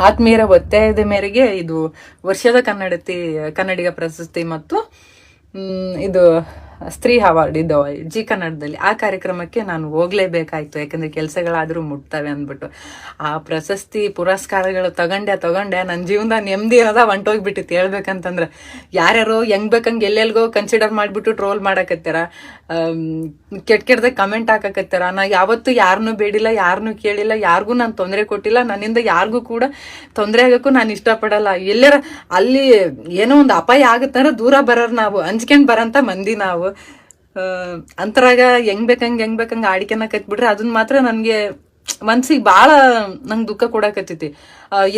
ಆತ್ಮೀಯರ ಒತ್ತಾಯದ ಮೇರೆಗೆ ಇದು ವರ್ಷದ ಕನ್ನಡತಿ ಕನ್ನಡಿಗ ಪ್ರಶಸ್ತಿ ಮತ್ತು ಇದು ಸ್ತ್ರೀ ಅವಾರ್ಡ್ ಇದು ಜಿ ಕನ್ನಡದಲ್ಲಿ. ಆ ಕಾರ್ಯಕ್ರಮಕ್ಕೆ ನಾನು ಹೋಗ್ಲೇಬೇಕಾಯ್ತು. ಯಾಕಂದ್ರೆ ಕೆಲಸಗಳಾದರೂ ಮುಟ್ತವೆ ಅಂದ್ಬಿಟ್ಟು. ಆ ಪ್ರಶಸ್ತಿ ಪುರಸ್ಕಾರಗಳು ತಗೊಂಡೆ ತಗೊಂಡೆ ನನ್ನ ಜೀವನದ ನೆಮ್ಮದಿ ಅದ ಹೊಂಟೋಗ್ಬಿಟ್ಟಿತ್ತು ಹೇಳ್ಬೇಕಂತಂದ್ರೆ ಯಾರ್ಯಾರೋ ಹೆಂಗ್ ಬೇಕಂಗೆ ಎಲ್ಲೆಲ್ಗೋ ಕನ್ಸಿಡರ್ ಮಾಡಿಬಿಟ್ಟು ಟ್ರೋಲ್ ಮಾಡಕತ್ತಾರ? ಕೆಟ್ಟ ಕೆಟ್ಟದ ಕಮೆಂಟ್ ಹಾಕಕತ್ತೀರ? ನಾ ಯಾವತ್ತೂ ಯಾರನ್ನು ಬೇಡಿಲ್ಲ ಯಾರನ್ನು ಕೇಳಿಲ್ಲ, ಯಾರಿಗೂ ನಾನು ತೊಂದರೆ ಕೊಟ್ಟಿಲ್ಲ. ನನ್ನಿಂದ ಯಾರಿಗೂ ಕೂಡ ತೊಂದರೆ ಆಗೋಕ್ಕೂ ನಾನು ಇಷ್ಟಪಡಲ್ಲ. ಎಲ್ಲರ ಅಲ್ಲಿ ಏನೋ ಒಂದು ಅಪಾಯ ಆಗುತ್ತಾರ ದೂರ ಬರೋರು ನಾವು. ಹಂಚ್ಕೊಂಡ್ ಬರಂತ ಮಂದಿ ನಾವು. ಅಂತರಾಗ ಹೆಂಗ್ ಬೇಕಂಗ್ ಹೆಂಗ್ ಬೇಕಂಗ್ ಆಡಿಕೆನ ಕತ್ಬಿಟ್ರೆ ಅದನ್ನ ಮಾತ್ರ ನನ್ಗೆ ಮನ್ಸಿಗೆ ಭಾಳ ನಂಗೆ ದುಃಖ ಕೊಡಾಕತ್ತೈತಿ.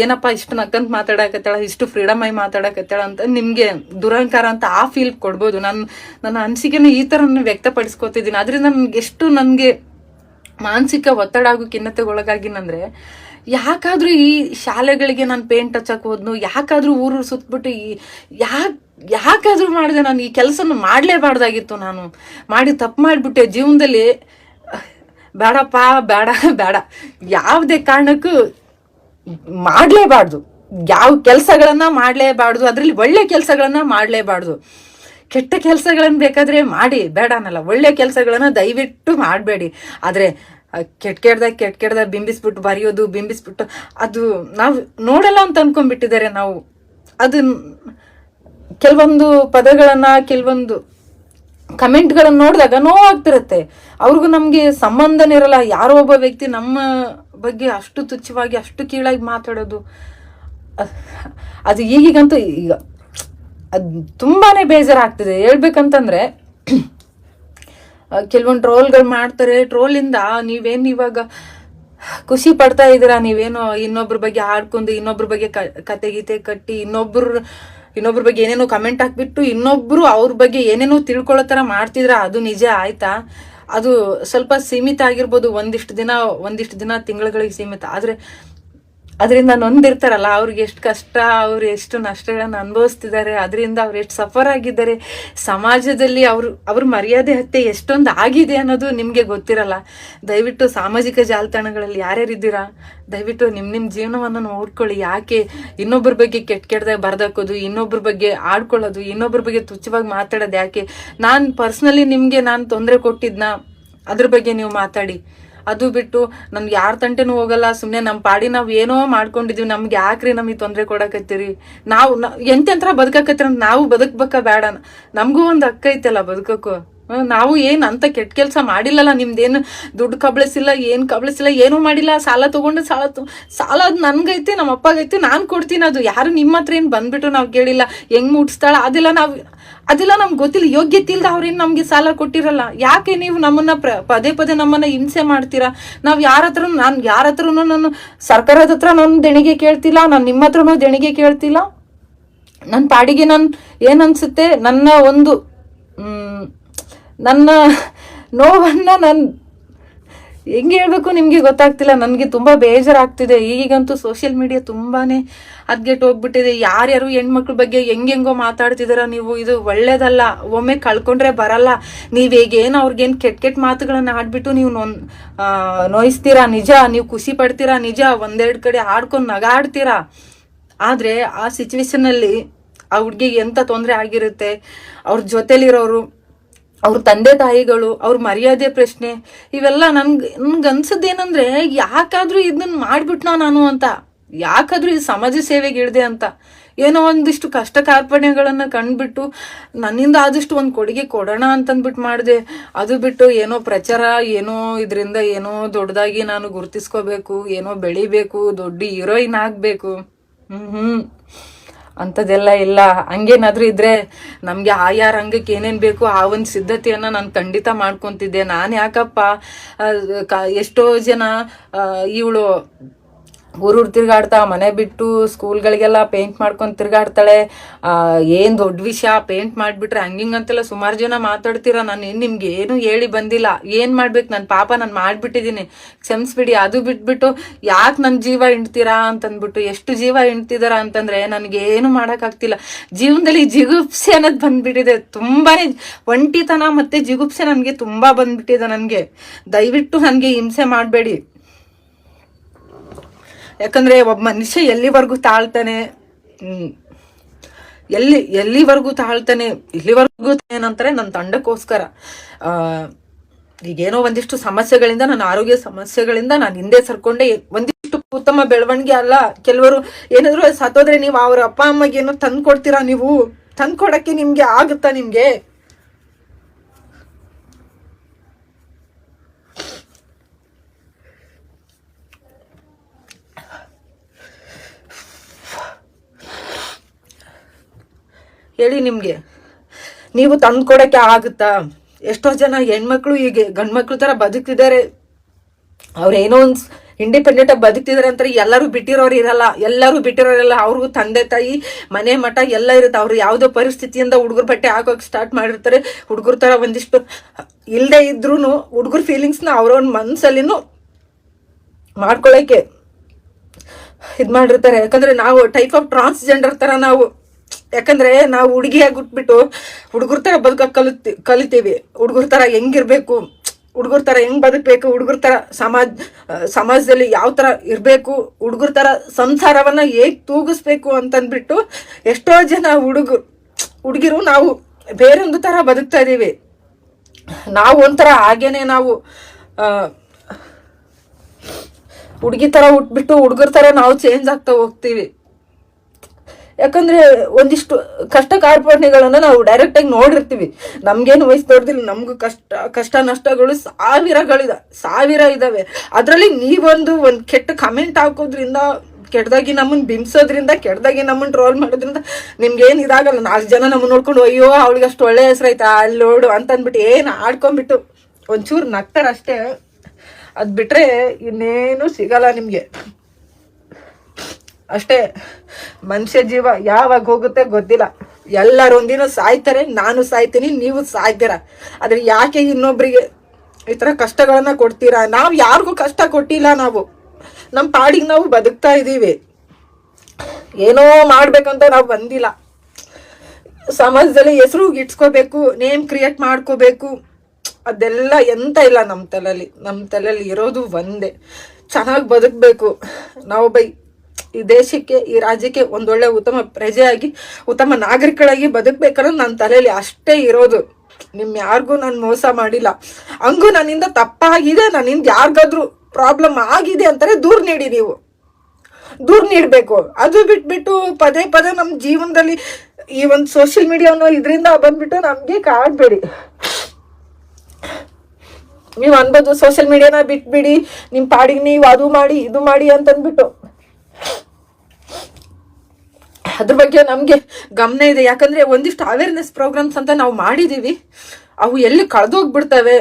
ಏನಪ್ಪ ಇಷ್ಟು ನಕ್ಕಂತ ಮಾತಾಡಕತ್ತಾಳ, ಇಷ್ಟು ಫ್ರೀಡಮ್ ಆಗಿ ಮಾತಾಡಕತ್ತಾಳ ಅಂತ ನಿಮ್ಗೆ ದುರಹಂಕಾರ ಅಂತ ಆ ಫೀಲ್ ಕೊಡ್ಬೋದು. ನಾನು, ನನ್ನ ಅನಿಸಿಕೆನ ಈ ಥರ ನಾನು ವ್ಯಕ್ತಪಡಿಸ್ಕೊತಿದ್ದೀನಿ ಅದರಿಂದ ನನ್ಗೆ ಎಷ್ಟು ನನಗೆ ಮಾನಸಿಕ ಒತ್ತಡ ಆಗೋ ಖಿನ್ನತೆಗೊಳಗಾಗಿನಂದ್ರೆ ಯಾಕಾದ್ರೂ ಈ ಶಾಲೆಗಳಿಗೆ ನಾನು ಪೇಂಟ್ ಹಚ್ಚಕ್ ಹೋದ್ನು, ಯಾಕಾದ್ರೂ ಊರು ಸುತ್ತಬಿಟ್ಟು ಈ ಯಾಕೆ ಯಾಕಾದ್ರೂ ಮಾಡಿದೆ ನಾನು ಈ ಕೆಲಸನ ಮಾಡಲೇಬಾರ್ದಾಗಿತ್ತು ನಾನು. ಮಾಡಿ ತಪ್ಪು ಮಾಡಿಬಿಟ್ಟೆ ಜೀವನದಲ್ಲಿ. ಬೇಡಪ್ಪ ಬೇಡ ಬೇಡ ಯಾವುದೇ ಕಾರಣಕ್ಕೂ ಮಾಡಲೇಬಾರ್ದು. ಯಾವ ಕೆಲಸಗಳನ್ನ ಮಾಡಲೇಬಾರ್ದು. ಅದರಲ್ಲಿ ಒಳ್ಳೆ ಕೆಲಸಗಳನ್ನ ಮಾಡಲೇಬಾರ್ದು. ಕೆಟ್ಟ ಕೆಲಸಗಳನ್ನ ಬೇಕಾದ್ರೆ ಮಾಡಿ. ಬೇಡ ಅನ್ನಲ್ಲ. ಒಳ್ಳೆ ಕೆಲಸಗಳನ್ನ ದಯವಿಟ್ಟು ಮಾಡಬೇಡಿ. ಆದರೆ ಕೆಟ್ಟ ಕೆಡ್ದಾಗ ಕೆಟ್ಟ ಕೆಡ್ದಾಗ ಬಿಂಬಿಸ್ಬಿಟ್ಟು ಬರೆಯೋದು, ಬಿಂಬಿಸ್ಬಿಟ್ಟು ಅದು ನಾವು ನೋಡಲ್ಲ ಅಂತ ಅನ್ಕೊಂಡ್ಬಿಟ್ಟಿದ್ದಾರೆ ನಾವು. ಅದು ಕೆಲವೊಂದು ಪದಗಳನ್ನ, ಕೆಲವೊಂದು ಕಮೆಂಟ್ಗಳನ್ನು ನೋಡಿದಾಗ ನೋವಾಗ್ತಿರುತ್ತೆ. ಅವ್ರಿಗೂ ನಮಗೆ ಸಂಬಂಧನೇ ಇರಲ್ಲ. ಯಾರೋ ಒಬ್ಬ ವ್ಯಕ್ತಿ ನಮ್ಮ ಬಗ್ಗೆ ಅಷ್ಟು ತುಚ್ಛವಾಗಿ, ಅಷ್ಟು ಕೀಳಾಗಿ ಮಾತಾಡೋದು. ಅದು ಈಗೀಗಂತೂ ಈಗ ಅದು ತುಂಬಾನೇ ಬೇಜಾರಾಗ್ತಿದೆ. ಹೇಳ್ಬೇಕಂತಂದ್ರೆ, ಕೆಲವೊಂದು ಟ್ರೋಲ್ಗಳು ಮಾಡ್ತಾರೆ. ಟ್ರೋಲಿಂದ ನೀವೇನು ಇವಾಗ ಖುಷಿ ಪಡ್ತಾ ಇದ್ದೀರಾ? ನೀವೇನು ಇನ್ನೊಬ್ರ ಬಗ್ಗೆ ಆಡ್ಕೊಂಡು ಇನ್ನೊಬ್ರ ಬಗ್ಗೆ ಕತೆ ಗೀತೆ ಕಟ್ಟಿ, ಇನ್ನೊಬ್ರು ಇನ್ನೊಬ್ರ ಬಗ್ಗೆ ಏನೇನೋ ಕಮೆಂಟ್ ಹಾಕ್ಬಿಟ್ಟು ಇನ್ನೊಬ್ರು ಅವ್ರ ಬಗ್ಗೆ ಏನೇನೋ ತಿಳ್ಕೊಳ್ಳೋ ಥರ ಮಾಡ್ತಿದ್ರ, ಅದು ನಿಜ ಆಯ್ತಾ? ಅದು ಸ್ವಲ್ಪ ಸೀಮಿತ ಆಗಿರ್ಬೋದು, ಒಂದಿಷ್ಟು ದಿನ ಒಂದಿಷ್ಟು ದಿನ, ತಿಂಗಳುಗಳಿಗೆ ಸೀಮಿತ. ಆದ್ರೆ ಅದರಿಂದ ನೊಂದಿರ್ತಾರಲ್ಲ, ಅವ್ರಿಗೆ ಎಷ್ಟು ಕಷ್ಟ, ಅವ್ರು ಎಷ್ಟು ನಷ್ಟಗಳನ್ನು ಅನುಭವಿಸ್ತಿದ್ದಾರೆ, ಅದರಿಂದ ಅವ್ರು ಎಷ್ಟು ಸಫರ್ ಆಗಿದ್ದಾರೆ, ಸಮಾಜದಲ್ಲಿ ಅವರು, ಅವ್ರ ಮರ್ಯಾದೆ ಹತ್ಯೆ ಎಷ್ಟೊಂದು ಆಗಿದೆ ಅನ್ನೋದು ನಿಮಗೆ ಗೊತ್ತಿರಲ್ಲ. ದಯವಿಟ್ಟು ಸಾಮಾಜಿಕ ಜಾಲತಾಣಗಳಲ್ಲಿ ಯಾರ್ಯಾರಿದ್ದೀರಾ ದಯವಿಟ್ಟು ನಿಮ್ಮ ನಿಮ್ಮ ಜೀವನವನ್ನು ನೋಡ್ಕೊಳ್ಳಿ. ಯಾಕೆ ಇನ್ನೊಬ್ಬರ ಬಗ್ಗೆ ಕೆಟ್ಟ ಕೆಟ್ಟದಾಗ ಬರ್ದಾಕೋದು ಇನ್ನೊಬ್ಬರ ಬಗ್ಗೆ ಆಡ್ಕೊಳ್ಳೋದು ಇನ್ನೊಬ್ಬರ ಬಗ್ಗೆ ತುಚ್ಛವಾಗಿ ಮಾತಾಡೋದು ಯಾಕೆ? ನಾನು ಪರ್ಸ್ನಲಿ ನಿಮಗೆ ನಾನು ತೊಂದರೆ ಕೊಟ್ಟಿದ್ನ, ಅದ್ರ ಬಗ್ಗೆ ನೀವು ಮಾತಾಡಿ. ಅದು ಬಿಟ್ಟು ನಮ್ಗೆ ಯಾರ ತಂಟೆನೂ ಹೋಗಲ್ಲ ಸುಮ್ಮನೆ ನಮ್ಮ ಪಾಡಿ ನಾವು ಏನೋ ಮಾಡ್ಕೊಂಡಿದೀವಿ, ನಮ್ಗೆ ಯಾಕ್ರಿ ನಮಗೆ ತೊಂದರೆ ಕೊಡಕತ್ತೀರಿ? ನಾವು ಎಂತೆಂತರ ಬದುಕಕತ್ತೀರ ನಾವು ಬದುಕ್ಬೇಕ ಬೇಡ. ನಮಗೂ ಒಂದು ಹಕ್ಕ ಐತಲ್ಲ ಬದುಕಕ್ಕೂ. ನಾವು ಏನು ಅಂತ ಕೆಟ್ಟ ಕೆಲಸ ಮಾಡಿಲ್ಲಲ್ಲ, ನಿಮ್ದೇನು ದುಡ್ಡು ಕಬಳಿಸಿಲ್ಲ, ಏನು ಕಬಳಿಸಿಲ್ಲ, ಏನೂ ಮಾಡಿಲ್ಲ, ಸಾಲ ತಗೊಂಡು ಸಾಲ ಸಾಲ ಅದು ನನಗೈತೆ ನಮ್ಮ ಅಪ್ಪಗೈತೆ, ನಾನು ಕೊಡ್ತೀನಿ ಅದು. ಯಾರು ನಿಮ್ಮ ಹತ್ರ ಏನು ಬಂದ್ಬಿಟ್ಟು ನಾವು ಕೇಳಿಲ್ಲ, ಹೆಂಗ್ ಮುಟ್ಸ್ತಾಳ, ಅದೆಲ್ಲ ನಾವು, ಅದೆಲ್ಲ ನಮ್ಗೆ ಗೊತ್ತಿಲ್ಲ. ಯೋಗ್ಯತೆ ಇಲ್ದ ಅವ್ರೇನು ನಮಗೆ ಸಾಲ ಕೊಟ್ಟಿರಲ್ಲ. ಯಾಕೆ ನೀವು ನಮ್ಮನ್ನ ಪದೇ ಪದೇ ನಮ್ಮನ್ನ ಹಿಂಸೆ ಮಾಡ್ತೀರಾ? ನಾವು ಯಾರ ಹತ್ರ ನಾನು ಯಾರ ಹತ್ರನೂ ನಾನು ಸರ್ಕಾರದ ಹತ್ರ ನಾನು ದೇಣಿಗೆ ಕೇಳ್ತಿಲ್ಲ, ನಾನು ನಿಮ್ಮ ಹತ್ರನೂ ದೇಣಿಗೆ ಕೇಳ್ತಿಲ್ಲ. ನನ್ನ ಪಾಡಿಗೆ ನಾನು ಏನನ್ಸುತ್ತೆ ನನ್ನ ಒಂದು ನನ್ನ ನೋವನ್ನು ನಾನು ಹೆಂಗೆ ಹೇಳಬೇಕು ನಿಮಗೆ ಗೊತ್ತಾಗ್ತಿಲ್ಲ. ನನಗೆ ತುಂಬ ಬೇಜಾರಾಗ್ತಿದೆ. ಈಗಂತೂ ಸೋಷಿಯಲ್ ಮೀಡಿಯಾ ತುಂಬಾ ಅದ್ಗೆಟ್ ಹೋಗ್ಬಿಟ್ಟಿದೆ. ಯಾರ್ಯಾರು ಹೆಣ್ಮಕ್ಳ ಬಗ್ಗೆ ಹೆಂಗೆಂಗೋ ಮಾತಾಡ್ತಿದ್ದೀರ ನೀವು. ಇದು ಒಳ್ಳೇದಲ್ಲ. ಒಮ್ಮೆ ಕಳ್ಕೊಂಡ್ರೆ ಬರಲ್ಲ. ನೀವು ಈಗೇನು ಅವ್ರಿಗೇನು ಕೆಟ್ಟ ಕೆಟ್ಟ ಮಾತುಗಳನ್ನು ಆಡ್ಬಿಟ್ಟು ನೀವು ನೊನ್ ನೋಯಿಸ್ತೀರಾ? ನಿಜ. ನೀವು ಖುಷಿ ಪಡ್ತೀರಾ? ನಿಜ. ಒಂದೆರಡು ಕಡೆ ಆಡ್ಕೊಂಡು ನಗಾಡ್ತೀರಾ? ಆದರೆ ಆ ಸಿಚುವೇಶನಲ್ಲಿ ಆ ಹುಡ್ಗಿಗೆ ಎಂಥ ತೊಂದರೆ ಆಗಿರುತ್ತೆ? ಅವ್ರ ಜೊತೆಲಿರೋರು ಅವ್ರ ತಂದೆ ತಾಯಿಗಳು, ಅವ್ರ ಮರ್ಯಾದೆ ಪ್ರಶ್ನೆ, ಇವೆಲ್ಲ ನನ್ಗೆ ಅನ್ಸದ್ದೇನಂದ್ರೆ ಯಾಕಾದ್ರೂ ಇದನ್ನ ಮಾಡ್ಬಿಟ್ನಾ ನಾನು ಅಂತ. ಯಾಕಾದ್ರೂ ಈ ಸಮಾಜ ಸೇವೆಗೆ ಇಳಿದೆ ಅಂತ. ಏನೋ ಒಂದಿಷ್ಟು ಕಷ್ಟ ಕಾರ್ಪಣ್ಯಗಳನ್ನ ಕಂಡುಬಿಟ್ಟು ನನ್ನಿಂದ ಆದಷ್ಟು ಒಂದು ಕೊಡುಗೆ ಕೊಡೋಣ ಅಂತಂದ್ಬಿಟ್ಟು ಮಾಡಿದೆ. ಅದು ಬಿಟ್ಟು ಏನೋ ಪ್ರಚಾರ, ಏನೋ ಇದರಿಂದ ಏನೋ ದೊಡ್ಡದಾಗಿ ನಾನು ಗುರುತಿಸ್ಕೋಬೇಕು, ಏನೋ ಬೆಳಿಬೇಕು, ದೊಡ್ಡ ಹೀರೋಯಿನ್ ಆಗಬೇಕು. ಹ್ಞೂ ಹ್ಮ್. ಅಂಥದ್ದೆಲ್ಲ ಇಲ್ಲ. ಹಂಗೇನಾದ್ರೂ ಇದ್ರೆ ನಮಗೆ ಆಯಾ ರಂಗಕ್ಕೆ ಏನೇನು ಬೇಕು ಆ ಒಂದು ಸಿದ್ಧತೆಯನ್ನ ನಾನು ಖಂಡಿತ ಮಾಡ್ಕೊಂತಿದ್ದೆ. ನಾನು ಯಾಕಪ್ಪ ಎಷ್ಟೋ ಜನ ಇವಳು ಊರೂರು ತಿರುಗಾಡ್ತಾ, ಮನೆ ಬಿಟ್ಟು ಸ್ಕೂಲ್ಗಳಿಗೆಲ್ಲ ಪೇಂಟ್ ಮಾಡ್ಕೊಂಡು ತಿರುಗಾಡ್ತಾಳೆ. ಏನು ದೊಡ್ಡ ವಿಷಯ ಪೇಂಟ್ ಮಾಡಿಬಿಟ್ರೆ ಹಂಗಿಂಗ್ ಅಂತೆಲ್ಲ ಸುಮಾರು ಜನ ಮಾತಾಡ್ತೀರ? ನಾನು ಏನು ನಿಮ್ಗೆ ಏನು ಹೇಳಿ ಬಂದಿಲ್ಲ. ಏನು ಮಾಡ್ಬೇಕು? ನನ್ನ ಪಾಪ ನಾನು ಮಾಡಿಬಿಟ್ಟಿದ್ದೀನಿ. ಕ್ಷಮಿಸ್ಬಿಡಿ, ಅದು ಬಿಟ್ಬಿಟ್ಟು ಯಾಕೆ ನನ್ನ ಜೀವ ಹಿಂಡ್ತೀರಾ ಅಂತಂದ್ಬಿಟ್ಟು, ಎಷ್ಟು ಜೀವ ಹಿಂಡ್ತಿದಾರ ಅಂತಂದ್ರೆ ನನಗೇನು ಮಾಡೋಕ್ಕಾಗ್ತಿಲ್ಲ. ಜೀವನದಲ್ಲಿ ಜಿಗುಪ್ಸೆ ಅನ್ನೋದು ಬಂದ್ಬಿಟ್ಟಿದೆ. ತುಂಬಾ ಒಂಟಿತನ ಮತ್ತೆ ಜಿಗುಪ್ಸೆ ನನಗೆ ತುಂಬಾ ಬಂದ್ಬಿಟ್ಟಿದೆ ನನಗೆ. ದಯವಿಟ್ಟು ನನಗೆ ಹಿಂಸೆ ಮಾಡಬೇಡಿ. ಯಾಕಂದ್ರೆ ಒಬ್ಬ ಮನುಷ್ಯ ಎಲ್ಲಿವರೆಗೂ ತಾಳ್ತಾನೆ? ಎಲ್ಲಿ, ಎಲ್ಲಿವರೆಗೂ ತಾಳ್ತಾನೆ? ಇಲ್ಲಿವರೆಗೂ ಏನಂತಾರೆ ನನ್ನ ತಂಡಕ್ಕೋಸ್ಕರ. ಈಗೇನೋ ಒಂದಿಷ್ಟು ಸಮಸ್ಯೆಗಳಿಂದ ನನ್ನ ಆರೋಗ್ಯ ಸಮಸ್ಯೆಗಳಿಂದ ನಾನು ಹಿಂದೆ ಸರ್ಕೊಂಡೆ ಒಂದಿಷ್ಟು ಉತ್ತಮ ಬೆಳವಣಿಗೆ ಅಲ್ಲ. ಕೆಲವರು ಏನಾದ್ರು ಸತ್ತೋದ್ರೆ ನೀವು ಅವ್ರ ಅಪ್ಪ ಅಮ್ಮಗೆ ಏನೋ ತಂದು ಕೊಡ್ತೀರಾ ನೀವು? ತಂದು ಕೊಡಕ್ಕೆ ನಿಮ್ಗೆ ಆಗುತ್ತಾ ನಿಮ್ಗೆ? ಹೇಳಿ ನಿಮಗೆ. ನೀವು ತಂದು ಕೊಡೋಕ್ಕೆ ಆಗುತ್ತಾ? ಎಷ್ಟೋ ಜನ ಹೆಣ್ಮಕ್ಳು ಈಗ ಗಂಡ್ಮಕ್ಳು ಥರ ಬದುಕ್ತಿದ್ದಾರೆ. ಅವ್ರೇನೋ ಒಂದು ಇಂಡಿಪೆಂಡೆಂಟ್ ಆಗಿ ಬದುಕ್ತಿದಾರೆ ಅಂತಾರೆ. ಎಲ್ಲರೂ ಬಿಟ್ಟಿರೋರು ಇರಲ್ಲ. ಎಲ್ಲರೂ ಬಿಟ್ಟಿರೋರಲ್ಲ ಅವ್ರಿಗೂ ತಂದೆ, ತಾಯಿ, ಮನೆ ಮಠ ಎಲ್ಲ ಇರುತ್ತೆ. ಅವ್ರು ಯಾವುದೋ ಪರಿಸ್ಥಿತಿಯಿಂದ ಹುಡುಗರ ಬಟ್ಟೆ ಹಾಕೋಕೆ ಸ್ಟಾರ್ಟ್ ಮಾಡಿರ್ತಾರೆ. ಹುಡುಗರ ಥರ ಒಂದಿಷ್ಟು ಇಲ್ಲದೆ ಇದ್ರೂ ಹುಡುಗರ ಫೀಲಿಂಗ್ಸ್ನ ಅವ್ರವ್ರ ಮನಸ್ಸಲ್ಲಿನು ಮಾಡ್ಕೊಳ್ಳೋಕ್ಕೆ ಇದು ಮಾಡಿರ್ತಾರೆ. ಯಾಕಂದರೆ ನಾವು ಟೈಪ್ ಆಫ್ ಟ್ರಾನ್ಸ್ಜೆಂಡರ್ ಥರ ನಾವು ಯಾಕಂದ್ರೆ ನಾವು ಹುಡುಗಿಯಾಗಿ ಹುಟ್ಬಿಟ್ಟು ಹುಡುಗರ ತರ ಬದುಕ ಕಲಿತಿ ಕಲಿತೀವಿ. ಹುಡುಗರ ತರ ಹೆಂಗಿರ್ಬೇಕು, ಹುಡುಗರ ತರ ಹೆಂಗ್ ಬದುಕಬೇಕು, ಹುಡುಗರ ತರ ಸಮಾಜ, ಸಮಾಜದಲ್ಲಿ ಯಾವ ತರ ಇರಬೇಕು, ಹುಡುಗರ ತರ ಸಂಸಾರವನ್ನ ಹೇಗ್ ತೂಗಿಸ್ಬೇಕು ಅಂತಂದ್ಬಿಟ್ಟು ಎಷ್ಟೋ ಜನ ಹುಡುಗರು ಹುಡುಗಿರು ನಾವು ಬೇರೊಂದು ತರ ಬದುಕ್ತಾ ಇದೀವಿ. ನಾವು ಒಂಥರ ಹಾಗೇನೆ ನಾವು ಹುಡುಗಿ ತರ ಹುಟ್ಬಿಟ್ಟು ಹುಡುಗರ ತರ ನಾವು ಚೇಂಜ್ ಆಗ್ತಾ ಹೋಗ್ತೀವಿ. ಯಾಕಂದ್ರೆ ಒಂದಿಷ್ಟು ಕಷ್ಟ ಕಾರ್ಪಣ್ಯಗಳನ್ನ ನಾವು ಡೈರೆಕ್ಟ್ ಆಗಿ ನೋಡಿರ್ತೀವಿ. ನಮ್ಗೇನು ವಯಸ್ಸು ದೊಡ್ಡದಿಲ್ಲ, ನಮ್ಗೂ ಕಷ್ಟ ಕಷ್ಟ ನಷ್ಟಗಳು ಸಾವಿರಗಳಿದ, ಸಾವಿರ ಇದಾವೆ. ಅದರಲ್ಲಿ ನೀವೊಂದು ಒಂದು ಕೆಟ್ಟ ಕಮೆಂಟ್ ಹಾಕೋದ್ರಿಂದ ಕೆಟ್ಟದಾಗಿ ನಮ್ಮನ್ನ ಬಿಂಬಿಸೋದ್ರಿಂದ ಕೆಟ್ಟದಾಗಿ ನಮ್ಮನ್ನ ಟ್ರೋಲ್ ಮಾಡೋದ್ರಿಂದ ನಿಮ್ಗೆ ಏನ್ ಇದಾಗಲ್ಲ. ನಾಲ್ಕು ಜನ ನಮ್ಮನ್ನ ನೋಡ್ಕೊಂಡು, ಅಯ್ಯೋ, ಅವಳಿಗೆ ಅಷ್ಟು ಒಳ್ಳೆ ಹೆಸರೈತಾ ಅಲ್ಲಿ ನೋಡು ಅಂತ ಅಂದ್ಬಿಟ್ಟು ಏನು ಆಡ್ಕೊಂಡ್ಬಿಟ್ಟು ಒಂಚೂರು ನಗ್ತಾರಷ್ಟೇ. ಅದ್ ಬಿಟ್ರೆ ಇನ್ನೇನು ಸಿಗಲ್ಲ ನಿಮ್ಗೆ. ಅಷ್ಟೇ, ಮನುಷ್ಯ ಜೀವ ಯಾವಾಗ ಹೋಗುತ್ತೆ ಗೊತ್ತಿಲ್ಲ. ಎಲ್ಲರೂ ಒಂದಿನ ಸಾಯ್ತಾರೆ, ನಾನು ಸಾಯ್ತೀನಿ, ನೀವು ಸಾಯ್ತೀರ. ಆದ್ರೆ ಯಾಕೆ ಇನ್ನೊಬ್ರಿಗೆ ಈ ಥರ ಕಷ್ಟಗಳನ್ನ ಕೊಡ್ತೀರಾ? ನಾವು ಯಾರಿಗೂ ಕಷ್ಟ ಕೊಟ್ಟಿಲ್ಲ ನಾವು. ನಮ್ಮ ಪಾಡಿಗೆ ನಾವು ಬದುಕ್ತಾ ಇದ್ದೀವಿ. ಏನೋ ಮಾಡ್ಬೇಕಂತ ನಾವು ಬಂದಿಲ್ಲ. ಸಮಾಜದಲ್ಲಿ ಹೆಸರು ಇಟ್ಸ್ಕೋಬೇಕು, ನೇಮ್ ಕ್ರಿಯೇಟ್ ಮಾಡ್ಕೋಬೇಕು. ಅದೆಲ್ಲ ಎಂತ ಇಲ್ಲ ನಮ್ಮ ತಲೆಯಲ್ಲಿ ನಮ್ಮ ತಲೆಯಲ್ಲಿ ಇರೋದು ಒಂದೇ. ಚೆನ್ನಾಗಿ ಬದುಕಬೇಕು. ನಾವು ಬೈ ಈ ದೇಶಕ್ಕೆ, ಈ ರಾಜ್ಯಕ್ಕೆ ಒಂದೊಳ್ಳೆ ಉತ್ತಮ ಪ್ರಜೆಯಾಗಿ, ಉತ್ತಮ ನಾಗರಿಕಳಾಗಿ ಬದುಕಬೇಕನ್ನೋದು ನನ್ನ ತಲೆಯಲ್ಲಿ ಅಷ್ಟೇ ಇರೋದು. ನಿಮ್ ಯಾರಿಗೂ ನಾನು ಮೋಸ ಮಾಡಿಲ್ಲ. ಹಂಗೂ ನನ್ನಿಂದ ತಪ್ಪಾಗಿದೆ, ನನ್ನಿಂದ ಯಾರಿಗಾದ್ರೂ ಪ್ರಾಬ್ಲಮ್ ಆಗಿದೆ ಅಂತಾರೆ ದೂರ ನೀಡಿ ನೀವು. ದೂರ ನೀಡಬೇಕು. ಅದು ಬಿಟ್ಬಿಟ್ಟು ಪದೇ ಪದೇ ನಮ್ಮ ಜೀವನದಲ್ಲಿ ಈ ಒಂದು ಸೋಷಿಯಲ್ ಮೀಡಿಯಾ ಅನ್ನೋ ಇದರಿಂದ ಬಂದ್ಬಿಟ್ಟು ನಮಗೆ ಕಾಡ್ಬೇಡಿ ನೀವು ಅನ್ಬೋದು ಸೋಷಿಯಲ್ ಮೀಡಿಯಾನ ಬಿಟ್ಬಿಡಿ ನಿಮ್ಮ ಪಾಡಿಗೆ ನೀವು ಅದು ಮಾಡಿ, ಇದು ಮಾಡಿ ಅಂತಂದ್ಬಿಟ್ಟು. ಅದ್ರ ಬಗ್ಗೆ ನಮಗೆ ಗಮನ ಇದೆ. ಯಾಕಂದ್ರೆ ಒಂದಿಷ್ಟು ಅವೇರ್ನೆಸ್ ಪ್ರೋಗ್ರಾಮ್ಸ್ ಅಂತ ನಾವು ಮಾಡಿದೀವಿ. ಅವು ಎಲ್ಲಿ ಕಳೆದೋಗ್ಬಿಡ್ತವೆ?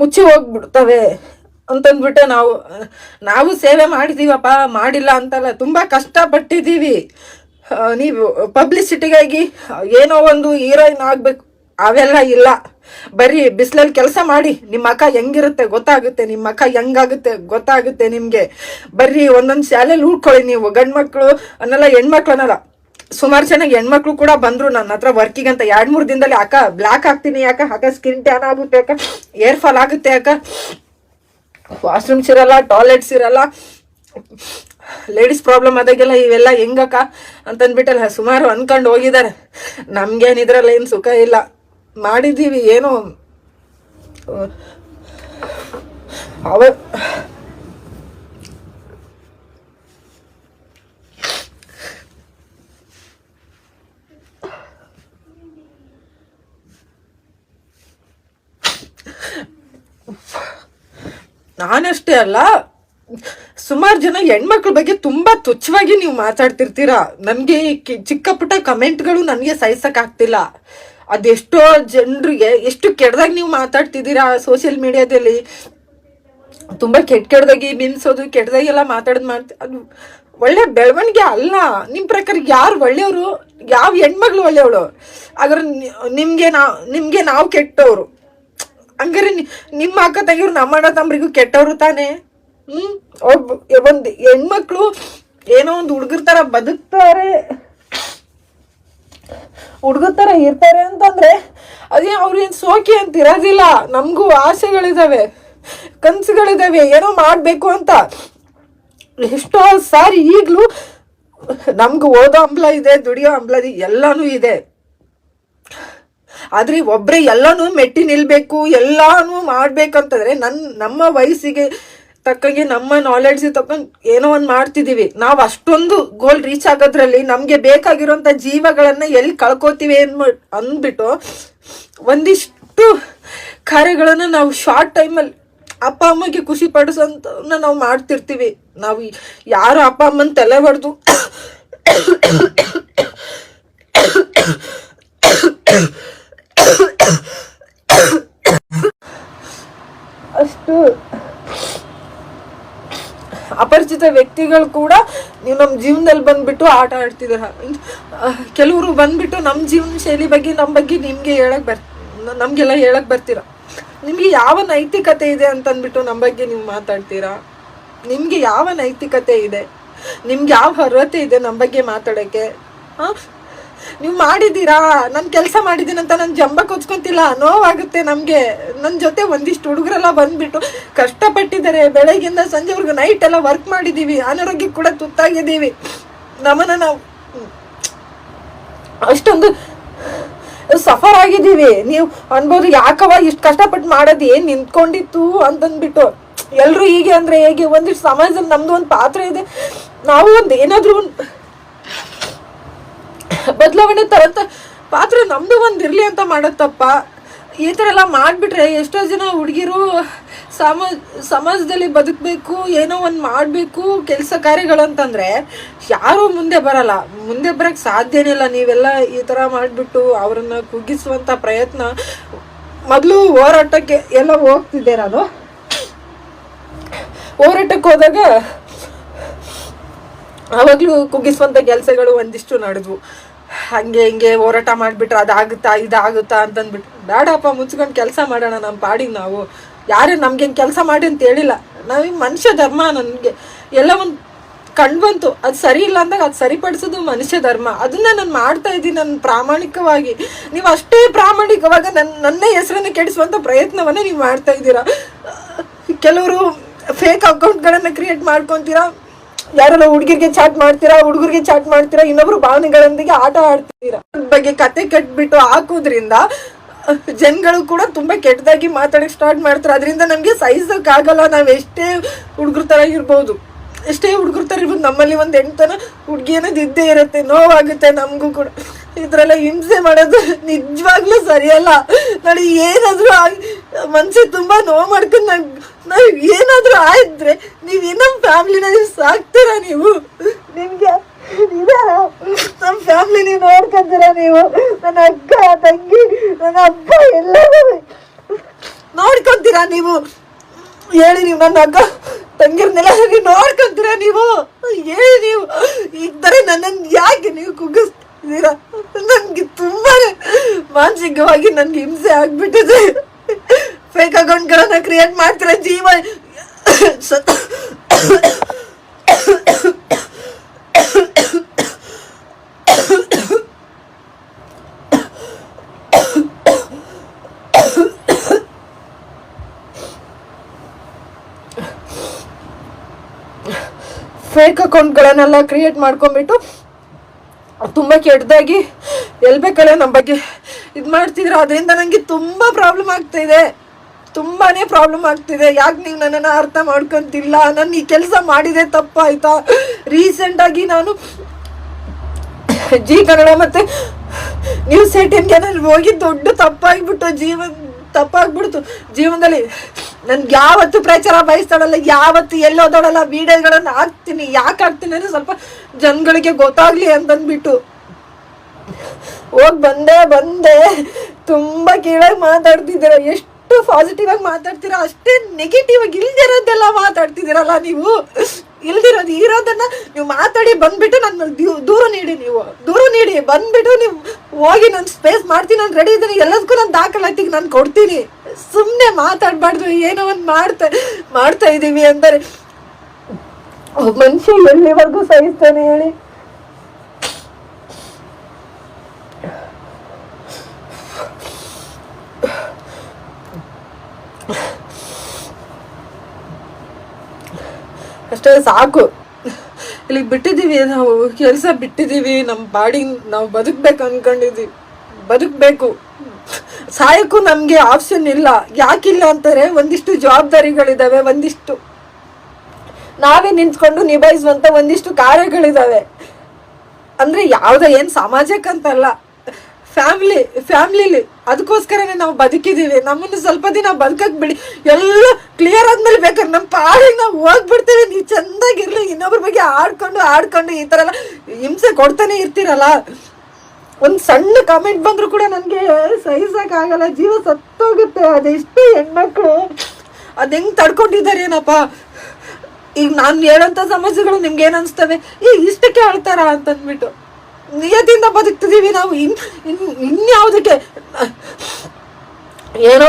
ಮುಚ್ಚಿ ಹೋಗ್ಬಿಡ್ತವೆ ಅಂತಂದ್ಬಿಟ್ಟು ನಾವು ನಾವು ಸೇವೆ ಮಾಡಿದೀವಪ್ಪ, ಮಾಡಿಲ್ಲ ಅಂತಲ್ಲ, ತುಂಬಾ ಕಷ್ಟಪಟ್ಟಿದ್ದೀವಿ ನೀವು ಪಬ್ಲಿಸಿಟಿಗಾಗಿ ಏನೋ ಒಂದು ಹೀರೋಯಿನ್ ಆಗಬೇಕು. ಅವೆಲ್ಲ ಇಲ್ಲ. ಬರೀ ಬಿಸಿಲಲ್ಲಿ ಕೆಲಸ ಮಾಡಿ, ನಿಮ್ಮ ಅಕ್ಕ ಹೆಂಗಿರುತ್ತೆ ಗೊತ್ತಾಗುತ್ತೆ, ನಿಮ್ಮ ಅಕ್ಕ ಹೆಂಗಾಗುತ್ತೆ ಗೊತ್ತಾಗುತ್ತೆ ನಿಮಗೆ. ಬರ್ರಿ ಒಂದೊಂದು ಶಾಲೆಯಲ್ಲಿ ಉಳ್ಕೊಳ್ಳಿ ನೀವು ಗಂಡು ಮಕ್ಕಳು ಅನ್ನಲ್ಲ ಹೆಣ್ಮಕ್ಳು ಅನ್ನಲ್ಲ. ಸುಮಾರು ಚೆನ್ನಾಗಿ ಹೆಣ್ಮಕ್ಳು ಕೂಡ ಬಂದ್ರು ನನ್ನ ಹತ್ರ ವರ್ಕಿಗೆ ಅಂತ. ಎರಡ್ ಮೂರು ದಿನದಲ್ಲಿ ಅಕ್ಕ ಬ್ಲ್ಯಾಕ್ ಆಗ್ತೀನಿ ಯಾಕ ಅಕ್ಕ ಸ್ಕಿನ್ ಟ್ಯಾನ್ ಆಗುತ್ತೆ ಅಕ್ಕ ಏರ್ ಫಾಲ್ ಆಗುತ್ತೆ ಅಕ್ಕ. ವಾಶ್ರೂಮ್ಸ್ ಇರಲ್ಲ ಟಾಯ್ಲೆಟ್ಸ್ ಇರಲ್ಲ ಲೇಡೀಸ್ ಪ್ರಾಬ್ಲಮ್ ಆದಾಗೆಲ್ಲ ಇವೆಲ್ಲ ಹೆಂಗಕ್ಕ ಅಂತಂದ್ಬಿಟ್ಟಲ್ಲ, ಸುಮಾರು ಅನ್ಕೊಂಡು ಹೋಗಿದ್ದಾರೆ. ನಮ್ಗೇನಿದ್ರಲ್ಲ ಏನು ಸುಖ ಇಲ್ಲ. ಮಾಡಿದ್ದೀವಿ, ಏನೋ ಅವ ನಾನಷ್ಟೇ ಅಲ್ಲ, ಸುಮಾರು ಜನ ಹೆಣ್ಮಕ್ಳ ಬಗ್ಗೆ ತುಂಬಾ ತುಚ್ಛವಾಗಿ ನೀವು ಮಾತಾಡ್ತಿರ್ತೀರಾ? ನನಗೆ ಚಿಕ್ಕ ಪುಟ್ಟ ಕಮೆಂಟ್ಗಳು ನನಗೆ ಸಹಿಸಕ್ ಆಗ್ತಿಲ್ಲ ಅದೆಷ್ಟೋ ಜನರಿಗೆ ಎಷ್ಟು ಕೆಡ್ದಾಗ ನೀವು ಮಾತಾಡ್ತಿದ್ದೀರಾ ಸೋಷಿಯಲ್ ಮೀಡಿಯಾದಲ್ಲಿ ತುಂಬ ಕೆಟ್ಟ ಕೆಟ್ಟದಾಗಿ ಎಲ್ಲ ಮಾತಾಡೋದು ಮಾಡ್ತಿ ಅದು ಒಳ್ಳೆ ಬೆಳವಣಿಗೆ ಅಲ್ಲ. ನಿಮ್ಮ ಪ್ರಕಾರ ಯಾರು ಒಳ್ಳೆಯವರು? ಯಾವ ಹೆಣ್ಮಗಳು ಒಳ್ಳೆಯವಳು? ಆದ್ರೆ ನಿಮಗೆ ನಾವು ನಿಮಗೆ ನಾವು ಕೆಟ್ಟವರು. ಹಂಗಾರೆ ನಿಮ್ಮ ಅಕ್ಕ ತಂಗಿರು ನಮ್ಮ ಅಣ್ಣ ತಮ್ಮರಿಗೂ ಕೆಟ್ಟವರು ತಾನೇ? ಹ್ಞೂ ಒಬ್ಬ ಒಂದು ಹೆಣ್ಮಕ್ಳು ಏನೋ ಒಂದು ಹುಡುಗರ ಥರ ಬದುಕ್ತಾರೆ. ಹುಡುಗರ ತರ ಇರ್ತಾರೆ ಅಂತಂದ್ರೆ ಅದೇ ಅವ್ರೇನು ಸೋಕಿ ಅಂತ ಇರೋದಿಲ್ಲ. ನಮಗೂ ಆಸೆಗಳಿದಾವೆ, ಕನ್ಸುಗಳಿದಾವೆ, ಏನೋ ಮಾಡ್ಬೇಕು ಅಂತ. ಎಷ್ಟೋ ಸಾರಿ ಈಗಲೂ ನಮ್ಗೆ ಓದೋ ಹಂಬಲ ಇದೆ, ದುಡಿಯೋ ಇದೆ, ಎಲ್ಲಾನು ಇದೆ. ಆದ್ರೆ ಒಬ್ರೆ ಎಲ್ಲಾನು ಮೆಟ್ಟಿ ನಿಲ್ಬೇಕು, ಎಲ್ಲಾನು ಮಾಡ್ಬೇಕಂತಂದ್ರೆ ನನ್, ನಮ್ಮ ವಯಸ್ಸಿಗೆ ತಕ್ಕಂಗೆ ನಮ್ಮ ನಾಲೆಡ್ಜ್ ತಕ್ಕಂಗೆ ಏನೋ ಒಂದು ಮಾಡ್ತಿದೀವಿ. ನಾವು ಅಷ್ಟೊಂದು ಗೋಲ್ ರೀಚ್ ಆಗೋದ್ರಲ್ಲಿ ನಮಗೆ ಬೇಕಾಗಿರುವಂಥ ಜೀವಗಳನ್ನ ಎಲ್ಲಿ ಕಳ್ಕೊತೀವಿ ಅನ್ಮ ಅಂದ್ಬಿಟ್ಟು ಒಂದಿಷ್ಟು ಕಾರ್ಯಗಳನ್ನು ನಾವು ಶಾರ್ಟ್ ಟೈಮಲ್ಲಿ ಅಪ್ಪ, ಅಮ್ಮಗೆ ಖುಷಿ ಪಡಿಸೋಂಥವನ್ನ ನಾವು ಮಾಡ್ತಿರ್ತೀವಿ. ನಾವು ಯಾರು ಅಪ್ಪ, ಅಮ್ಮನ ತಲೆ ಹೊಡೆದು ಅಪರಿಚಿತ ವ್ಯಕ್ತಿಗಳು ಕೂಡ ನೀವು ನಮ್ಮ ಜೀವನದಲ್ಲಿ ಬಂದ್ಬಿಟ್ಟು ಆಟ ಆಡ್ತಿದ್ದಾರೆ ಕೆಲವರು ಬಂದ್ಬಿಟ್ಟು ನಮ್ಮ ಜೀವನ ಶೈಲಿ ಬಗ್ಗೆ ನಮ್ಮ ಬಗ್ಗೆ ನಿಮಗೆ ಹೇಳಕ್ ಬರ್, ನಮಗೆಲ್ಲ ಹೇಳಕ್ ಬರ್ತೀರ? ನಿಮಗೆ ಯಾವ ನೈತಿಕತೆ ಇದೆ ಅಂತಂದ್ಬಿಟ್ಟು ನಮ್ಮ ಬಗ್ಗೆ ನೀವು ಮಾತಾಡ್ತೀರಾ? ನಿಮಗೆ ಯಾವ ನೈತಿಕತೆ ಇದೆ? ನಿಮ್ಗೆ ಯಾವ ಅರ್ಹತೆ ಇದೆ ನಮ್ಮ ಬಗ್ಗೆ ಮಾತಾಡೋಕ್ಕೆ? ಹಾಂ ನೀವು ಮಾಡಿದ್ದೀರಾ? ನಾನು ಕೆಲಸ ಮಾಡಿದ್ದೀನಿ ಅಂತ ನಾನು ಜಂಬ ಕೊಚ್ಕೊಂತಿಲ್ಲ. ನೋವಾಗುತ್ತೆ ನಮಗೆ. ನನ್ನ ಜೊತೆ ಒಂದಿಷ್ಟು ಹುಡುಗರೆಲ್ಲ ಬಂದ್ಬಿಟ್ಟು ಕಷ್ಟಪಟ್ಟಿದ್ದಾರೆ. ಬೆಳಗ್ಗಿಂದ ಸಂಜೆವರೆಗೂ ನೈಟ್ ಎಲ್ಲ ವರ್ಕ್ ಮಾಡಿದ್ದೀವಿ ಅನಾರೋಗ್ಯಕ್ಕೆ ಕೂಡ ತುತ್ತಾಗಿದ್ದೀವಿ. ನಮ್ಮನ್ನ ನಾವು ಅಷ್ಟೊಂದು ಸಫರ್ ಆಗಿದ್ದೀವಿ. ನೀವು ಅನ್ಬೋದು ಯಾಕವ ಇಷ್ಟು ಕಷ್ಟಪಟ್ಟು ಮಾಡೋದು ಏನು ನಿಂತ್ಕೊಂಡಿತ್ತು ಅಂತಂದ್ಬಿಟ್ಟು. ಎಲ್ಲರೂ ಹೀಗೆ ಅಂದರೆ ಹೇಗೆ? ಒಂದಿಷ್ಟು ಸಮಾಜದಲ್ಲಿ ನಮ್ಮದು ಒಂದು ಪಾತ್ರ ಇದೆ. ನಾವು ಒಂದು ಏನಾದರೂ ಒಂದು ಬದಲಾವಣೆ ತರಂತ ಪಾತ್ರ ನಮ್ದು ಒಂದು ಇರಲಿ ಅಂತ ಮಾಡತ್ತಪ್ಪ. ಈ ಥರ ಎಲ್ಲ ಮಾಡಿಬಿಟ್ರೆ ಎಷ್ಟೋ ಜನ ಹುಡುಗಿರು ಸಮ, ಸಮಾಜದಲ್ಲಿ ಬದುಕಬೇಕು, ಏನೋ ಒಂದು ಮಾಡಬೇಕು, ಕೆಲಸ ಕಾರ್ಯಗಳಂತಂದರೆ ಯಾರೂ ಮುಂದೆ ಬರಲ್ಲ. ಮುಂದೆ ಬರೋಕ್ಕೆ ಸಾಧ್ಯನೇ ಇಲ್ಲ. ನೀವೆಲ್ಲ ಈ ಥರ ಮಾಡಿಬಿಟ್ಟು ಅವರನ್ನು ಕುಗ್ಗಿಸುವಂಥ ಪ್ರಯತ್ನ ಮೊದಲು ಹೋರಾಟಕ್ಕೆ ಎಲ್ಲ ಹೋಗ್ತಿದ್ದೆ ನಾನು. ಹೋರಾಟಕ್ಕೆ ಹೋದಾಗ ಆವಾಗಲೂ ಕುಗ್ಗಿಸುವಂಥ ಕೆಲಸಗಳು ಒಂದಿಷ್ಟು ನಡೆದ್ವು. ಹಂಗೆ ಹಿಂಗೆ ಹೋರಾಟ ಮಾಡಿಬಿಟ್ರೆ ಅದಾಗುತ್ತಾ, ಇದಾಗುತ್ತಾ ಅಂತಂದ್ಬಿಟ್ಟು. ಬೇಡಪ್ಪ ಮುಚ್ಕೊಂಡು ಕೆಲಸ ಮಾಡೋಣ ನಮ್ಮ ಪಾಡಿಗೆ ನಾವು. ಯಾರೇ ನಮ್ಗೇನು ಕೆಲಸ ಮಾಡಿ ಅಂತ ಹೇಳಿಲ್ಲ. ನಾವು ಮನುಷ್ಯ ಧರ್ಮ ನನಗೆ. ಎಲ್ಲ ಒಂದು ಕಂಡು ಬಂತು. ಅದು ಸರಿ ಇಲ್ಲ ಅಂದಾಗ ಅದು ಸರಿಪಡಿಸೋದು ಮನುಷ್ಯ ಧರ್ಮ. ಅದನ್ನ ನಾನು ಮಾಡ್ತಾ ಇದ್ದೀನಿ ನನ್ನ ಪ್ರಾಮಾಣಿಕವಾಗಿ. ನೀವು ಅಷ್ಟೇ ಪ್ರಾಮಾಣಿಕವಾಗಿ ನನ್ನ ನನ್ನ ಹೆಸರನ್ನು ಕೆಡಿಸುವಂಥ ಪ್ರಯತ್ನವನ್ನು ನೀವು ಮಾಡ್ತಾ ಇದ್ದೀರಾ. ಕೆಲವರು ಫೇಕ್ ಅಕೌಂಟ್ಗಳನ್ನು ಕ್ರಿಯೇಟ್ ಮಾಡ್ಕೊತೀರಾ? ಯಾರೆಲ್ಲ ಹುಡುಗಿರ್ಗೆ ಚಾಟ್ ಮಾಡ್ತೀರಾ, ಹುಡುಗರಿಗೆ ಚಾಟ್ ಮಾಡ್ತೀರಾ, ಇನ್ನೊಬ್ರು ಭಾವನೆಗಳೊಂದಿಗೆ ಆಟ ಆಡ್ತೀರಾ? ಬಗ್ಗೆ ಕತೆ ಕಟ್ಬಿಟ್ಟು ಹಾಕೋದ್ರಿಂದ, ಜನಗಳು ಕೂಡ ತುಂಬಾ ಕೆಟ್ಟದಾಗಿ ಮಾತಾಡಕ್ ಸ್ಟಾರ್ಟ್ ಮಾಡ್ತಾರೆ. ಅದರಿಂದ ನಮ್ಗೆ ಸಹಿಸೋಕ್ಕಾಗಲ್ಲ ನಾವ್ ಎಷ್ಟೇ ಹುಡುಗರ ತರ ಇರ್ಬೋದು. ಎಷ್ಟೇ ಹುಡುಗರ ತರ ಇರ್ಬೋದು, ನಮ್ಮಲ್ಲಿ ಒಂದ್ ಹೆಣ್ತನ ಹುಡುಗಿ ಅನ್ನೋದು ಇದ್ದೇ ಇರುತ್ತೆ, ನೋವಾಗುತ್ತೆ ನಮಗೂ ಕೂಡ. ಇದ್ರೆಲ್ಲ ಹಿಂಸೆ ಮಾಡೋದು ನಿಜವಾಗ್ಲೂ ಸರಿಯಲ್ಲ. ನೋಡಿ, ಏನಾದ್ರೂ ಮನ್ಸಿಗೆ ತುಂಬಾ ನೋವು ಮಾಡ್ಕೊಂಡು ನಾವ್ ನಾವ್ ಏನಾದರೂ ಆಯ್ದ್ರೆ ನೀವ್ ನಮ್ಮ ಫ್ಯಾಮಿಲಿನ ನೀವು ಸಾಕ್ತೀರಾ ನೀವು? ನಿಮ್ಗೆ ನಮ್ಮ ಫ್ಯಾಮಿಲಿ ನೀವು ನೋಡ್ಕೊಂತೀರ ನೀವು? ನನ್ನ ಅಕ್ಕ, ತಂಗಿ, ನನ್ನ ಅಪ್ಪ ಎಲ್ಲರೂ ನೋಡ್ಕೊಂತೀರಾ ನೀವು? ಹೇಳಿ ನೀವು ನನ್ನ ಅಕ್ಕ ತಂಗಿರ್ನೆಲ್ಲ ನೀವು ನೋಡ್ಕೊಂತೀರ ನೀವು? ಹೇಳಿ ನೀವು. ಇದ್ದರೆ ನನ್ನನ್ನು ಯಾಕೆ ನೀವು ಕುಗ್ಗಿಸ್ತೀರಾ? ನನಗೆ ತುಂಬಾ ಮಾನಸಿಕವಾಗಿ ನನ್ಗೆ ಹಿಂಸೆ ಆಗ್ಬಿಟ್ಟಿದೆ. ಫೇಕ್ ಅಕೌಂಟ್ಗಳನ್ನ ಕ್ರಿಯೇಟ್ ಮಾಡ್ತಾರೆ ಜೀವ ಸತ ಫೇಕ್ ಅಕೌಂಟ್ಗಳನ್ನೆಲ್ಲ ಕ್ರಿಯೇಟ್ ಮಾಡ್ಕೊಂಡ್ಬಿಟ್ಟು ತುಂಬ ಕೆಟ್ಟದಾಗಿ ಎಲ್ಲಿ ಬೇಕಲ್ಲ ನಮ್ಮ ಬಗ್ಗೆ. ಇದು ಮಾಡ್ತಿದ್ರು ಅದರಿಂದ ನನಗೆ ತುಂಬ ಪ್ರಾಬ್ಲಮ್ ಆಗ್ತಾ ತುಂಬಾನೇ ಪ್ರಾಬ್ಲಮ್ ಆಗ್ತಿದೆ. ಯಾಕೆ ನೀವು ನನ್ನನ್ನು ಅರ್ಥ ಮಾಡ್ಕೊಂತಿಲ್ಲ? ನಾನು ಈ ಕೆಲಸ ಮಾಡಿದೆ ತಪ್ಪಾಯ್ತಾ? ರೀಸೆಂಟಾಗಿ ನಾನು ಜಿ ಕನ್ನಡ ಮತ್ತೆ ನ್ಯೂಸ್ ಏಟಿನ್ ಹೋಗಿ ದೊಡ್ಡ ತಪ್ಪಾಗಿಬಿಟ್ಟು ಜೀವನ, ತಪ್ಪಾಗ್ಬಿಡ್ತು. ಜೀವನದಲ್ಲಿ ನನ್ಗೆ ಯಾವತ್ತು ಪ್ರಚಾರ ಬಯಸ್ತಾಳಲ್ಲ, ಯಾವತ್ತು ಎಲ್ಲೋದೋಡಲ್ಲ ವಿಡಿಯೋಗಳನ್ನ ಹಾಕ್ತೀನಿ, ಯಾಕೆ ಹಾಕ್ತೀನಿ ಅಂದ್ರೆ ಸ್ವಲ್ಪ ಜನಗಳಿಗೆ ಗೊತ್ತಾಗ್ಲಿ ಅಂತಂದ್ಬಿಟ್ಟು ಹೋಗ್ ಬಂದೆ ಬಂದೆ. ತುಂಬಾ ಕೀಳಾಗಿ ಮಾತಾಡ್ತಿದ್ದೀರ. ಎಷ್ಟು ಪಾಸಿಟಿವ್ ಆಗಿ ಮಾತಾಡ್ತೀರಾ? ಅಷ್ಟೇ ನೆಗೆಟಿವ್ ಆಗಿ ಇಲ್ದಿರೋದೆಲ್ಲ ಮಾತಾಡ್ತಿದ್ದೀರಲ್ಲ ನೀವು? ಇಲ್ದಿರೋದು ಇರೋದನ್ನ ನೀವು ಮಾತಾಡಿ ಬಂದ್ಬಿಟ್ಟು ನನ್ನ ದೂರ ನೀಡಿ ನೀವು. ದೂರ ನೀಡಿ, ಬಂದ್ಬಿಟ್ಟು ನೀವು ಹೋಗಿ ನಾನು ಸ್ಪೇಸ್ ಮಾಡ್ತೀನಿ, ನಾನು ರೆಡಿ ಇದ್ದೀನಿ, ಎಲ್ಲದಕ್ಕೂ ನಾನು ದಾಖಲಾತಿಗೆ ನಾನು ಕೊಡ್ತೀನಿ. ಸುಮ್ಮನೆ ಮಾತಾಡಬಾರ್ದು, ಏನೋ ಒಂದು ಮಾಡ್ತಾ ಮಾಡ್ತಾ ಇದ್ದೀವಿ ಅಂದರೆ. ಮನುಷ್ಯ ಎಲ್ಲಿವರೆಗೂ ಸಹಿಸ್ತಾನೆ ಹೇಳಿ? ಅಷ್ಟೇ ಸಾಕು. ಇಲ್ಲಿ ಬಿಟ್ಟಿದ್ದೀವಿ, ನಾವು ಕೆಲಸ ಬಿಟ್ಟಿದ್ದೀವಿ ನಮ್ಮ ಬಾಡಿ ನಾವು ಬದುಕ್ಬೇಕು ಅನ್ಕೊಂಡಿದ್ವಿ ಬದುಕಬೇಕು. ಸಾಯಕ್ಕೂ ನಮಗೆ ಆಪ್ಷನ್ ಇಲ್ಲ. ಯಾಕಿಲ್ಲ ಅಂತಾರೆ, ಒಂದಿಷ್ಟು ಜವಾಬ್ದಾರಿಗಳಿದ್ದಾವೆ ಒಂದಿಷ್ಟು. ನಾವೇ ನಿಂತ್ಕೊಂಡು ನಿಭಾಯಿಸುವಂಥ ಒಂದಿಷ್ಟು ಕಾರ್ಯಗಳಿದ್ದಾವೆ ಅಂದರೆ ಯಾವುದೋ ಏನು ಸಮಾಜಕ್ಕಂತಲ್ಲ ಫ್ಯಾಮಿಲಿ ಫ್ಯಾಮ್ಲಿಲಿ ಅದಕ್ಕೋಸ್ಕರನೇ ನಾವು ಬದುಕಿದ್ದೀವಿ. ನಮ್ಮನ್ನು ಸ್ವಲ್ಪ ದಿನ ಬದುಕಕ್ಕೆ ಬಿಡಿ. ಎಲ್ಲ ಕ್ಲಿಯರ್ ಆದ್ಮೇಲೆ ಬೇಕಾದ್ರೆ ನಮ್ಮ ಪಾಡಿಗೆ ನಾವು ಹೋಗ್ಬಿಡ್ತೀವಿ. ನೀವು ಚೆನ್ನಾಗಿರ್ಲಿ ಇನ್ನೊಬ್ರ ಬಗ್ಗೆ ಆಡ್ಕೊಂಡು ಆಡ್ಕೊಂಡು ಈ ಥರ ಎಲ್ಲ ಹಿಂಸೆ ಕೊಡ್ತಾನೆ ಇರ್ತೀರಲ್ಲ. ಒಂದು ಸಣ್ಣ ಕಮೆಂಟ್ ಬಂದರೂ ಕೂಡ ನನಗೆ ಸಹಿಸೋಕ್ಕಾಗಲ್ಲ. ಜೀವ ಸತ್ತೋಗುತ್ತೆ. ಅದೆಷ್ಟು ಹೆಣ್ಮಕ್ಳು. ಅದು ಹೆಂಗೆ ತಡ್ಕೊಂಡಿದ್ದಾರೆ ಏನಪ್ಪ? ಈಗ ನಾನು ಹೇಳೋಂಥ ಸಮಸ್ಯೆಗಳು ನಿಮ್ಗೆ ಏನು ಅನಿಸ್ತವೆ? ಈಗ ಇಷ್ಟಕ್ಕೆ ಹೇಳ್ತಾರ ಅಂತಂದ್ಬಿಟ್ಟು. ನಿಯತಿಂದ ಬದುಕ್ತಿದ್ದೀವಿ ನಾವು. ಇನ್ ಇನ್ ಇನ್ಯಾವುದಕ್ಕೆ? ಏನೋ